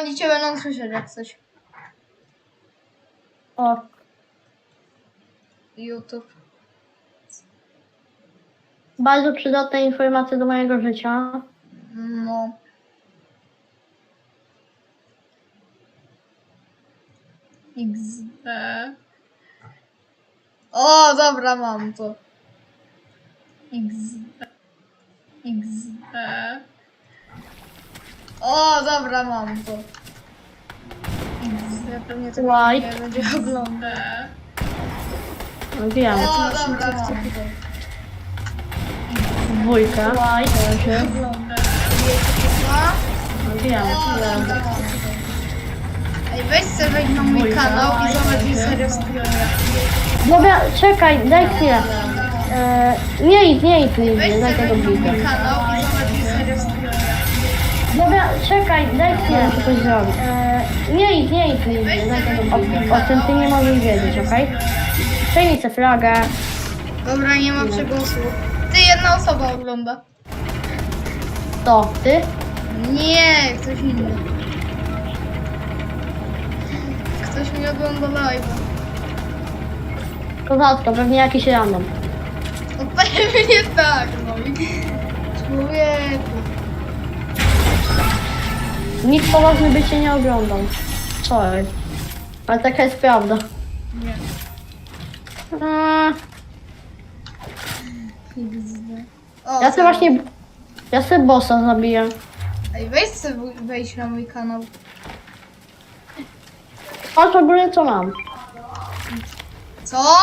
Oni cię będą słyszeć jak coś. O, YouTube. bardzo przydatne informacje do mojego życia. No. XD. O, dobra, mam to. XD. XD. O, dobra, mam to. XD, pewnie to Like. nie będzie oglądać. No wiem, O, dobra, mam to. dwójkę. Leży. Oglądać. Dwa. No wiem, O, wiem. dobra, mam to. Ej, weź wejdź na mój Dwójka. kanał i zobacz mi serio streamuję. Dobra, czekaj, daj chwilę. E, nie idź, nie idź, nie idź, Weź daj sobie tego wejdź na mój kanał czekaj, daj chwilę, coś zrobić. E, nie idź, nie idź, nie idź, blika. O tym ty nie możesz wiedzieć, okej? Przejmij sobie flagę. Dobra, nie ma przegłosu. Ty, jedna osoba ogląda. To, ty? Nie, ktoś inny. Ktoś mi ogląda live. Kozacko, pewnie jakiś random. No pewnie tak, no i... Nikt poważny by cię nie oglądał. Sorry. Ale taka jest prawda. Nie. XD. O, ja sobie właśnie... Ja sobie bossa zabiję. Ej, weź wejść na mój kanał. Patrz ogólnie co mam. Co?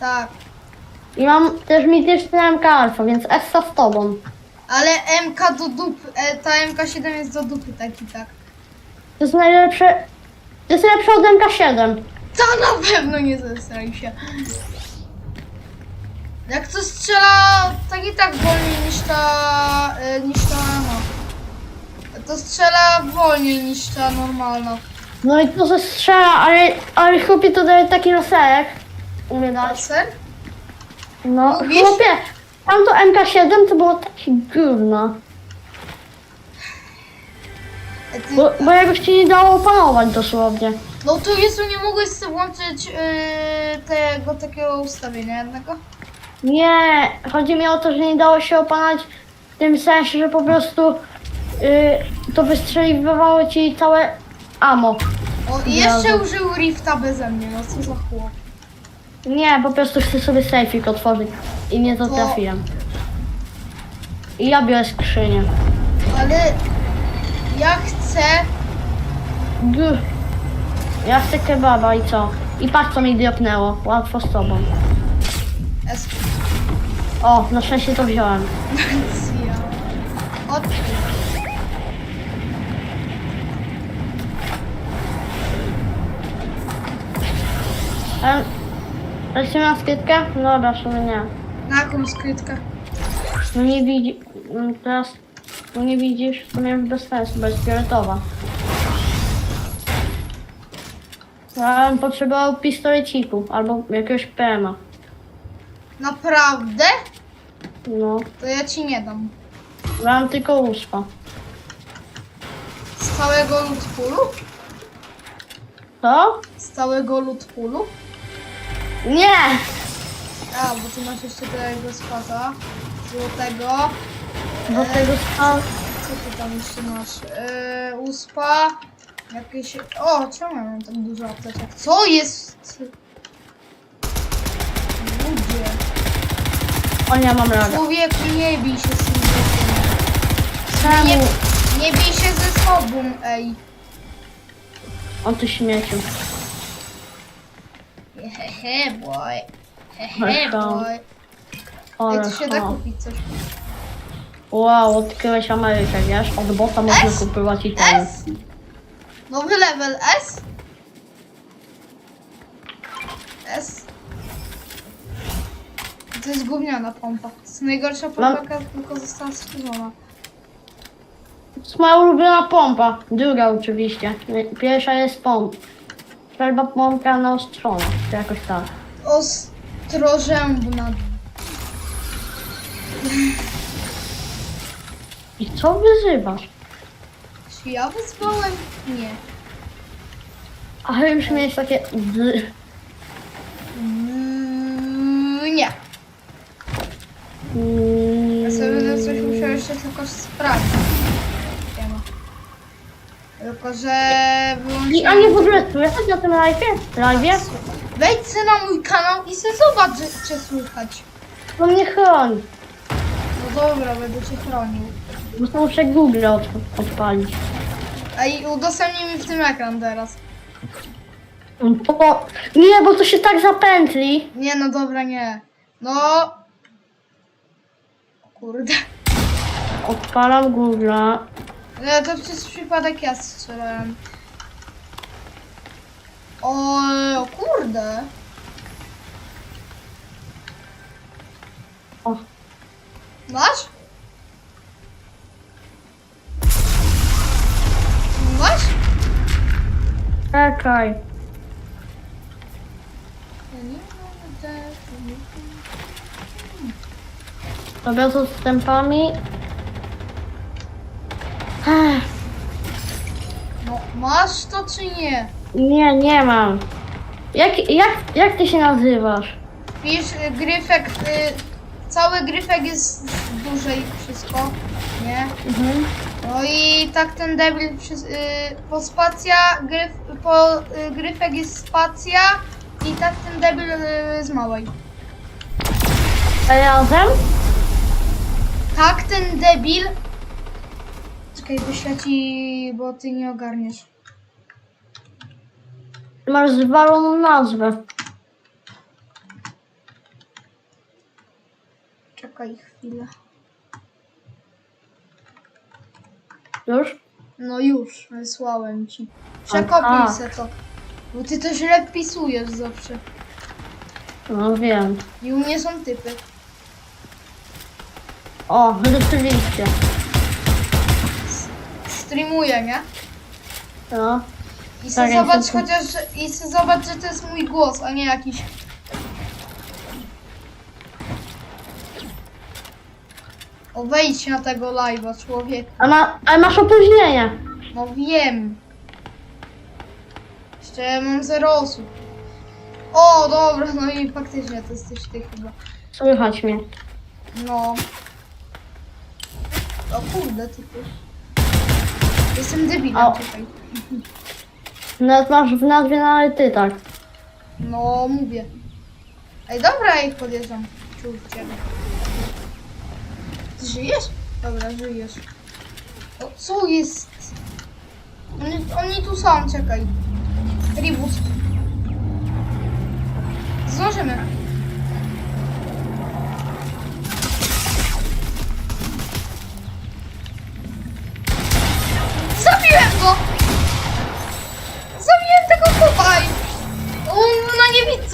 Tak. I mam też mityczny MK Alpha, więc Essa z tobą. Ale MK do dupy, e, ta MK7 jest do dupy, tak i tak. To jest najlepsze... To jest lepsze od MK7. To na pewno nie zesraj się. Jak to strzela, tak i tak wolniej niż ta, e, niż ta, no. To strzela wolniej niż ta normalna. No i to ze strzela, ale, ale chłopie to daje taki roserek. Umie dać. Ser? No Mówisz? chłopie, tamto MK7 to było takie gówno. E, ty, Bo, bo jakoś ci nie dało opanować dosłownie. no to Jezu, nie mogłeś sobie włączyć e, tego takiego ustawienia jednego? Nie, chodzi mi o to, że nie dało się opanować w tym sensie, że po prostu y, to wystrzeliwało ci całe ammo. O, i jeszcze użył Rifta beze mnie, no co za chłop. Nie, po prostu chcę sobie sejfik otworzyć i nie to To- trafiłem. I ja biorę skrzynię. Ale ja chcę Gr. Ja chcę kebaba i co? I patrz co mi dropnęło. Łatwo z tobą. O, na szczęście to wziąłem. Em, Lecimy na skrytkę? No dobra, w sumie nie. Na jaką skrytkę? No nie widzi... mm, Teraz... No nie widzisz? To miałem bez sensu, bo jest fioletowa. Ja bym potrzebował pistoleciku albo jakiegoś PM-a. Naprawdę? No, To ja ci nie dam. mam tylko uspa. Z całego lootpoolu? Co? Z całego lootpoolu? Nie! A, bo tu masz jeszcze tego spada. Złotego. Do tego stał... Co ty tam jeszcze masz? Yy, uspa. Jakieś... O, czemu ja mam tak dużo apteczek? Co jest? Ludzie. O nie, mam radę. Człowieku, nie bij się z tym Nie, Czemu? nie bij się ze sobą, ej. On tu śmiecił. Hehe, boy. Hehe, to. boy. Ej, Ale tu się da ha. kupić coś. Wow, odkryłeś Amerykę, wiesz? Od bota można S? kupować i ten. S? Nowy level S? S? To jest gówniana pompa. To jest najgorsza pompa, Mam- jaka tylko została stworzona. To jest moja ulubiona pompa. Druga oczywiście. Pierwsza jest pompa. Strzelba pompka na ostrzona, czy jakoś tak. Ostrożębna. I co wyzywasz? Czy ja wyzwałem? Nie. Ale już miałeś takie... Mm, nie. Ja sobie będę coś musiał jeszcze tylko sprawdzić. Tylko, że I, nie w ogóle słychać na tym live'ie? Live'ie? Wejdź se na mój kanał i se zobacz, że cię słychać. No mnie chroni. No dobra, będę cię chronił. Bo muszę Google od, odpalić. A i udostępnij mi w tym ekran teraz. Bo, nie, bo to się tak zapętli. Nie, no dobra, nie. No... Kurde. Odpalam Google'a. Nie, to przez przypadek ja strzelałem. O, o kurde. O, Masz? Masz? czekaj. Dobra, z odstępami. Ech, No, masz to czy nie? Nie, nie mam. Jak, jak, jak ty się nazywasz? Y, gryfek, y, cały gryfek jest duży i wszystko, nie? Mhm. No i tak ten debil y, po spacja, gryf, po y, gryfek jest spacja i tak ten debil y, z małej. Razem? Tak ten debil. Czekaj, wyślę ci, bo ty nie ogarniesz. Masz zwaloną nazwę. Czekaj chwilę. Już? No już, wysłałem ci. Przekopiuj Aha. se to. Bo ty to źle wpisujesz zawsze. No wiem. I u mnie są typy. O, rzeczywiście. Streamuję, nie? No. I Tak, ja zobacz jestem- chociaż, że- i se zobacz, że to jest mój głos, a nie jakiś... O, wejdź na tego live'a, człowiek. A, ma, a masz opóźnienie. No wiem. Jeszcze mam zero osób. O, dobra, no i faktycznie to jesteś ty chyba. Słychać mnie. No. O kurde, ty ty. Jestem debilem O. tutaj. Nawet masz w nazwie nawet ty tak. No, mówię. Ej, dobra, ich podjeżdżam. Czuł ciebie. Ty żyjesz? Dobra, żyjesz. O, co jest? Oni, oni tu są, czekaj. Reboot. Zdążymy.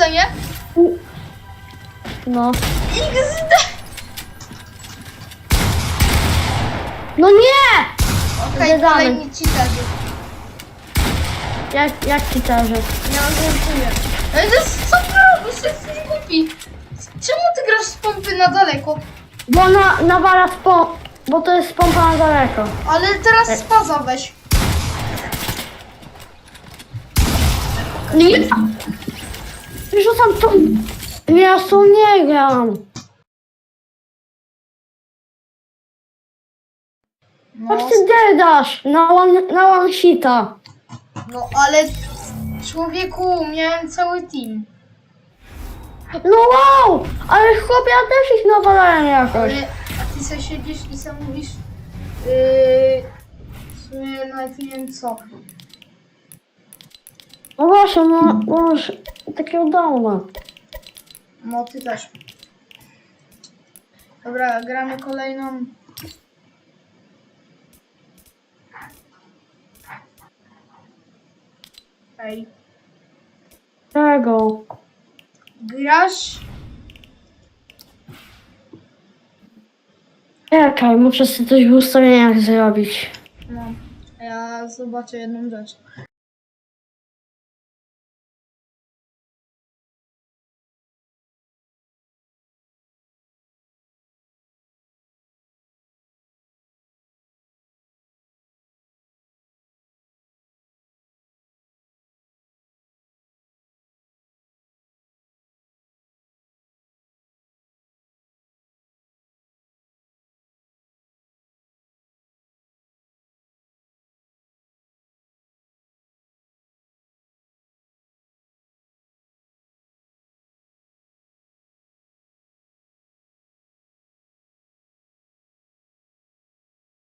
Na niewidce, nie? No. XD! No nie! Okej, Zwiedzamy. kolejni cheaterzy. Jak, jak? Nie mam żartuję. Ale to jest co ty robisz? Jesteś głupi. Czemu ty grasz z pompy na daleko? Bo ona nawala z pom... Bo to jest pompa na daleko. Ale teraz spaza weź. Nie! Rzucam to... Ja tą nie gram. No, Jak ty dedasz na one, na one hita. no ale człowieku, miałem cały team. No wow! Ale chłopie, ja też ich nawalałem jakoś. Ale, a ty sobie siedzisz i sam mówisz... Yy, w sumie nawet nie wiem co. No właśnie, już takiego dawna. No ty też. Dobra, gramy kolejną. Ej, Czego? grasz? Czekaj, muszę sobie coś w ustawieniach zrobić. No, ja zobaczę jedną rzecz.